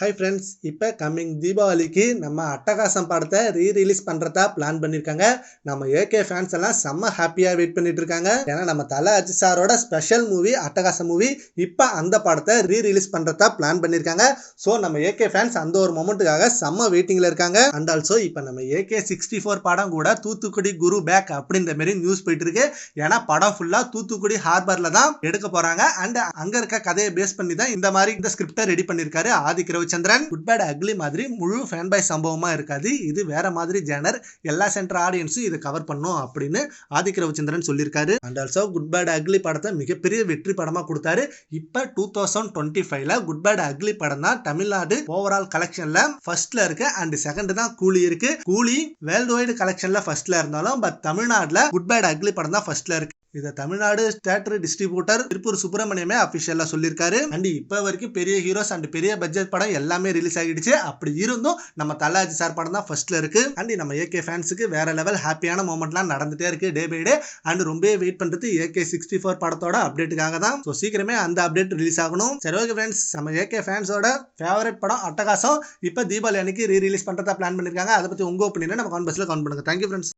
Hi friends இப்போ coming தீபாவளிக்கு நம்ம அட்டகாசம் படத்தை ரீ ரிலீஸ் பண்ணுறதா பிளான் பண்ணியிருக்காங்க நம்ம ஏகே ஃபேன்ஸ் எல்லாம் செம்ம ஹாப்பியாக வெயிட் பண்ணிட்டு இருக்காங்க. ஏன்னா நம்ம தலை அஜித் சாரோட ஸ்பெஷல் மூவி அட்டகாசம் மூவி இப்போ அந்த படத்தை ரீ ரிலீஸ் பண்ணுறதா பிளான் பண்ணியிருக்காங்க ஸோ நம்ம ஏகே ஃபேன்ஸ் அந்த ஒரு மொமெண்ட்டுக்காக செம்ம வெயிட்டிங்கில் இருக்காங்க. அண்ட் ஆல்சோ இப்போ நம்ம ஏகே சிக்ஸ்டி ஃபோர் படம் கூட தூத்துக்குடி குரு பேக் அப்படின்ற மாதிரி நியூஸ் போயிட்டு இருக்கு. ஏன்னா படம் ஃபுல்லாக தூத்துக்குடி ஹார்பரில் தான் எடுக்க போகிறாங்க அண்ட் அங்கே இருக்க கதையை பேஸ் பண்ணி தான் இந்த மாதிரி இந்த ஸ்கிரிப்டை ரெடி பண்ணியிருக்காரு Adhik Ravichandran. Good bad ugly மாதிரி முழு ஃபேன் பாய் சம்பவமாக இருக்காது. இது வேற மாதிரி ஜேனர். எல்லா சென்டர் ஆடியன்ஸும் இதை கவர் பண்ணும் அப்படின்னு ஆதிக் ரவிச்சந்திரன் சொல்லியிருக்காரு. And also good bad ugly படத்தை மிகப்பெரிய வெற்றி படமாக கொடுத்தாரு. இப்போ டூ தௌசண்ட் டுவெண்ட்டி ஃபைவ்ல குட் பேட் அக்லி படம் தான் தமிழ்நாடு ஓவரால் கலெக்ஷன்ல ஃபர்ஸ்ட்ல இருக்கு. அண்ட் செகண்ட் தான் கூலி இருக்கு. கூலி வேர்ல்டு வைடு கலெக்ஷன்ல ஃபர்ஸ்ட்ல இருந்தாலும் பட் தமிழ்நாட்டில் குட் பேட் அக்லி படம் தான் ஃபர்ஸ்ட்ல இருக்கு. இதை தமிழ்நாடு தேட்டர் டிஸ்ட்ரிபியூட்டர் திருப்பூர் சுப்பிரமணியமே அபிஷியலா சொல்லியிருக்காரு. அண்ட் இப்போ வரைக்கும் பெரிய ஹீரோஸ் அண்ட் பெரிய பட்ஜெட் படம் எல்லாமே ரிலீஸ் ஆகிடுச்சு. அப்படி இருந்தும் நம்ம தலாஜி சார் படம் தான் ஃபர்ஸ்ட்ல இருக்கு. அண்ட் நம்ம ஏகே ஃபேன்ஸுக்கு வேற லெவல் ஹாப்பியான மூமெண்ட்லாம் நடந்துட்டே இருக்கு டே பை டே அண்ட் ரொம்ப வெயிட் பண்றது ஏகே சிக்ஸ்டி ஃபோர் படத்தோட அப்டேட்டுக்காக தான். ஸோ சீக்கிரமே அந்த அப்டேட் ரிலீஸ் ஆகணும். சரி ஓகே ஃப்ரெண்ட்ஸ் நம்ம ஏகே ஃபேன்ஸோட ஃபேவரட் படம் அட்டகாசம். இப்போ தீபாவளி அன்னைக்கு ரீ ரிலீஸ் பண்றதா பிளான் பண்ணிருக்காங்க. அதை பத்தி உங்க ஒப்பீனியன் நம்ம கான்பர்ஸ்ல கவுண்ட் பண்ணுங்க. Thank you friends